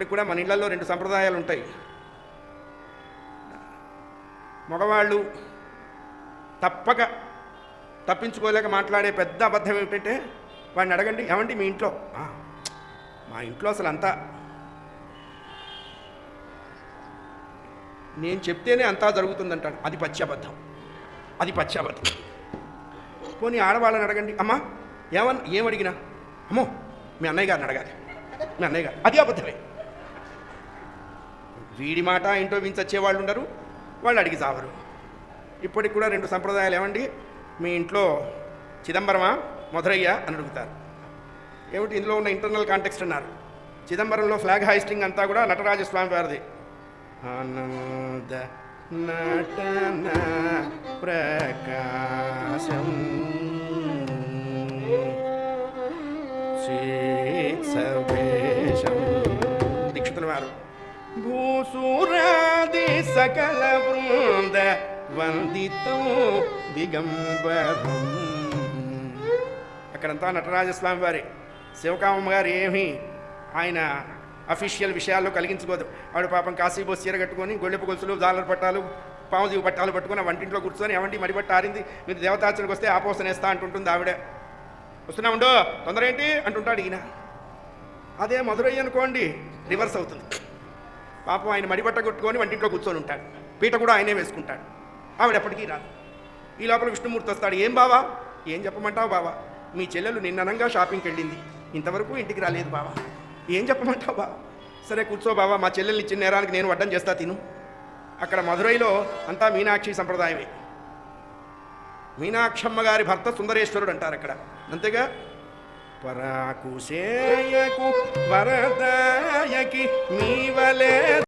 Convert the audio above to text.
ఇప్పటికి కూడా మన ఇళ్ళలో రెండు సంప్రదాయాలు ఉంటాయి. మగవాళ్ళు తప్పక తప్పించుకోలేక మాట్లాడే పెద్ద అబద్ధం ఏమిటంటే వాడిని అడగండి ఏమండి మీ ఇంట్లో? మా ఇంట్లో అసలు అంతా నేను చెప్తేనే అంతా జరుగుతుందంటాడు. అది పచ్చి అబద్ధం. అది పచ్చి అబద్ధం. పోనీ ఆడవాళ్ళని అడగండి. అమ్మా ఏమన్ ఏమడిగినా? అమ్మో మీ అన్నయ్య గారిని అడగాలి. మీ అన్నయ్య గారు. అది అబద్ధమే. వీడి మాట ఇంట్లో వించొచ్చే వాళ్ళు ఉండరు. వాళ్ళు అడిగి చావరు ఇప్పటికి కూడా రెండు సంప్రదాయాలు ఏమండి? మీ ఇంట్లో చిదంబరమా మధురయ్య అని అడుగుతారు. ఏమిటి? ఇందులో ఉన్న ఇంటర్నల్ కాంటెక్స్ట్ అన్నారు. చిదంబరంలో ఫ్లాగ్ హాయిస్టింగ్ అంతా కూడా నటరాజస్వామి వారిది. నటన ప్రకాశం. శ్రీసవేశం దీక్షితుల వారు. భూసూరాది సకల బృంద వందితం దిగంబరం. అక్కడంతా నటరాజస్వామి వారి శివకామమ్మ గారు ఏమీ ఆయన అఫీషియల్ విషయాల్లో కలిగించుకోదు. ఆవిడ పాపం కాశీబో చీర కట్టుకొని గొళ్ళెపు గొలుసులు జాలర్ పట్టాలు పాముజీవి పట్టాలు పట్టుకుని వంటింట్లో కూర్చొని ఎవంటి మడిబట్ట ఆరింది? మీరు దేవతార్చనకు వస్తే ఆపోసనేస్తా అంటుంటుంది ఆవిడ. వస్తున్నా ఉండో తొందర ఏంటి? అంటుంటాడు ఈయన. అదే మధురయ్య అనుకోండి రివర్స్ అవుతుంది. పాపం ఆయన మడిబట్ట కొట్టుకొని వంటింట్లో కూర్చొని ఉంటాడు. పీట కూడా ఆయనే వేసుకుంటాడు. ఆవిడ ఎప్పటికీ రాదు. ఈ లోపల విష్ణుమూర్తి వస్తాడు. ఏం బావా? ఏం చెప్పమంటావు బావా? మీ చెల్లెలు నిన్ననంగా షాపింగ్కి వెళ్ళింది. ఇంతవరకు ఇంటికి రాలేదు బావా. ఏం చెప్పమంటావు బావా? సరే కూర్చో బావా. మా చెల్లెల్ని ఇచ్చిన నేరానికి నేను వడ్డం చేస్తా తిను. అక్కడ మధురైలో అంతా మీనాక్షి సంప్రదాయమే. మీనాక్షమ్మ గారి భర్త సుందరేశ్వరుడు అంటారు అక్కడ. అంతేగా? పరాకుశేయకు వరదా किले